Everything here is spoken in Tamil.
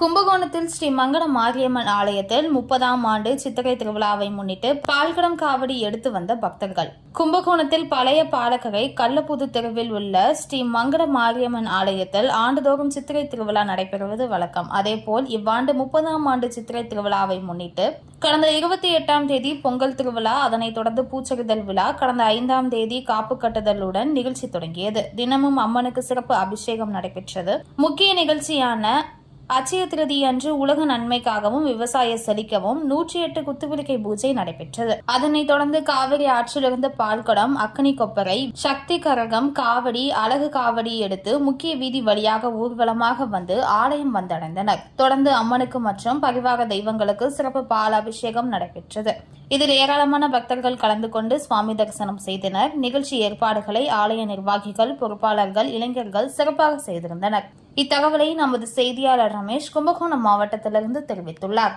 கும்பகோணத்தில் ஸ்ரீ மங்கட மாரியம்மன் ஆலயத்தில் முப்பதாம் ஆண்டு சித்திரை திருவிழாவை முன்னிட்டு பால்குடம் காவடி எடுத்து வந்த பக்தர்கள். கும்பகோணத்தில் பழைய பாலக்கரை கள்ளப்புது தெருவில் உள்ள ஸ்ரீ மங்கட மாரியம்மன் ஆலயத்தில் ஆண்டுதோறும் சித்திரை திருவிழா நடைபெறுவது வழக்கம். அதேபோல் இவ்வாண்டு முப்பதாம் ஆண்டு சித்திரை திருவிழாவை முன்னிட்டு கடந்த இருபத்தி எட்டாம் தேதி பொங்கல் திருவிழா அதனைத் தொடர்ந்து பூச்செறிதல் விழா கடந்த ஐந்தாம் தேதி காப்பு கட்டுதலுடன் நிகழ்ச்சி தொடங்கியது. தினமும் அம்மனுக்கு சிறப்பு அபிஷேகம் நடைபெற்றது. முக்கிய நிகழ்ச்சியான அச்சய திருதி அன்று உலக நன்மைக்காகவும் விவசாய செழிக்கவும் நூற்றி எட்டு குத்துவிளக்கை பூஜை நடைபெற்றது. அதனைத் தொடர்ந்து காவிரி ஆற்றிலிருந்து பால்குடம் அக்னி கொப்பரை சக்தி கரகம் காவடி அழகு காவடி எடுத்து முக்கிய வீதி வழியாக ஊர்வலமாக வந்து ஆலயம் வந்தடைந்தனர். தொடர்ந்து அம்மனுக்கு மற்றும் பரிவாக தெய்வங்களுக்கு சிறப்பு பால் அபிஷேகம் நடைபெற்றது. இதில் ஏராளமான பக்தர்கள் கலந்து கொண்டு சுவாமி தரிசனம் செய்தனர். நிகழ்ச்சி ஏற்பாடுகளை ஆலய நிர்வாகிகள் பொறுப்பாளர்கள் இளைஞர்கள் சிறப்பாக செய்திருந்தனர். இத்தகவலை நமது செய்தியாளர் ரமேஷ் கும்பகோணம் மாவட்டத்திலிருந்து தெரிவித்துள்ளார்.